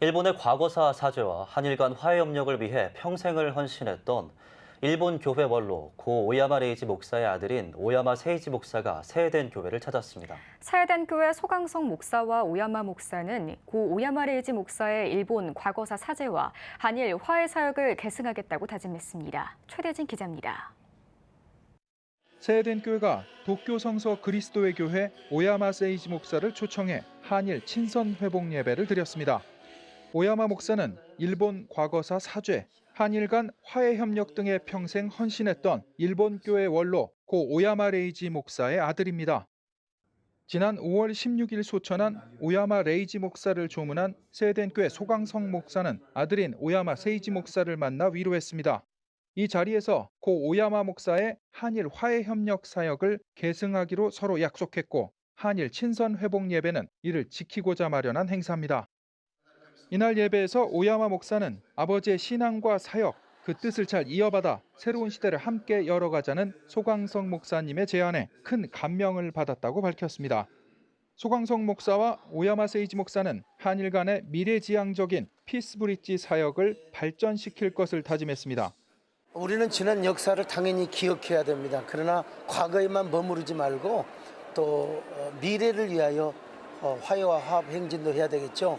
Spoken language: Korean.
일본의 과거사 사죄와 한일 간 화해 협력을 위해 평생을 헌신했던 일본 교회 원로 고 오야마 레이지 목사의 아들인 오야마 세이지 목사가 세해된 교회를 찾았습니다. 사회단 교회 소강성 목사와 오야마 목사는 고 오야마 레이지 목사의 일본 과거사 사죄와 한일 화해 사역을 계승하겠다고 다짐했습니다. 최대진 기자입니다. 세해된 교회가 도쿄 성서 그리스도의 교회 오야마 세이지 목사를 초청해 한일 친선 회복 예배를 드렸습니다. 오야마 목사는 일본 과거사 사죄, 한일 간 화해 협력 등에 평생 헌신했던 일본 교회 원로 고 오야마 레이지 목사의 아들입니다. 지난 5월 16일 소천한 오야마 레이지 목사를 조문한 세해된 교회 소강성 목사는 아들인 오야마 세이지 목사를 만나 위로했습니다. 이 자리에서 고 오야마 목사의 한일 화해 협력 사역을 계승하기로 서로 약속했고 한일 친선 회복 예배는 이를 지키고자 마련한 행사입니다. 이날 예배에서 오야마 목사는 아버지의 신앙과 사역 그 뜻을 잘 이어받아 새로운 시대를 함께 열어가자는 소광성 목사님의 제안에 큰 감명을 받았다고 밝혔습니다. 소광성 목사와 오야마 세이지 목사는 한일 간의 미래지향적인 피스브릿지 사역을 발전시킬 것을 다짐했습니다. 우리는 지난 역사를 당연히 기억해야 됩니다. 그러나 과거에만 머무르지 말고 또 어, 미래를 위하여 어, 화해와 화합 행진도 해야 되겠죠.